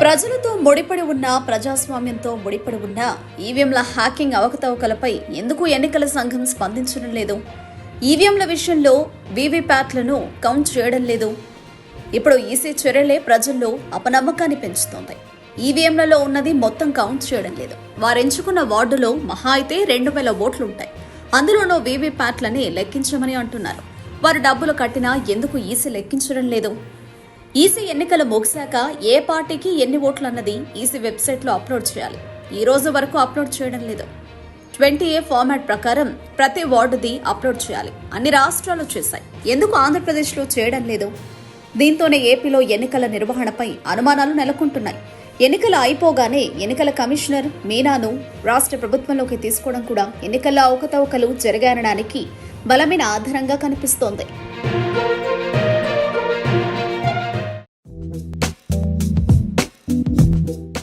ప్రజలతో ముడిపడి ఉన్న ప్రజాస్వామ్యంతో ముడిపడి ఉన్న ఈవీఎంల హ్యాకింగ్ అవకతవకలపై ఎందుకు ఎన్నికల సంఘం స్పందించడం లేదు? ఈవీఎంల విషయంలో వీవీప్యాట్లను కౌంట్ చేయడం లేదు. ఇప్పుడు ఈసీ చర్యలే ప్రజల్లో అపనమ్మకాన్ని పెంచుతోంది. ఈవీఎంలలో ఉన్నది మొత్తం కౌంట్ చేయడం లేదు. వారెంచుకున్న వార్డులో మహా అయితే రెండు వేల ఓట్లు ఉంటాయి అందులోనూ వీవీప్యాట్లని లెక్కించమని అంటున్నారు. వారు డబ్బులు కట్టినా ఎందుకు ఈసీ లెక్కించడం లేదు? ఈసీ ఎన్నికలు ముగిశాక ఏ పార్టీకి ఎన్ని ఓట్లు అన్నది ఈసీ వెబ్సైట్లో అప్లోడ్ చేయాలి. ఈ రోజు వరకు అప్లోడ్ చేయడం లేదు. ట్వంటీ ఏ ఫార్మాట్ ప్రకారం ప్రతి వార్డుది అప్లోడ్ చేయాలి. అన్ని రాష్ట్రాలు చేశాయి. ఎందుకు ఆంధ్రప్రదేశ్లో చేయడం లేదు? దీంతోనే ఏపీలో ఎన్నికల నిర్వహణపై అనుమానాలు నెలకొంటున్నాయి. ఎన్నికలు అయిపోగానే ఎన్నికల కమిషనర్ మీనాను రాష్ట్ర ప్రభుత్వంలోకి తీసుకోవడం కూడా ఎన్నికల అవకతవకలు జరగానడానికి బలమైన ఆధారంగా కనిపిస్తోంది.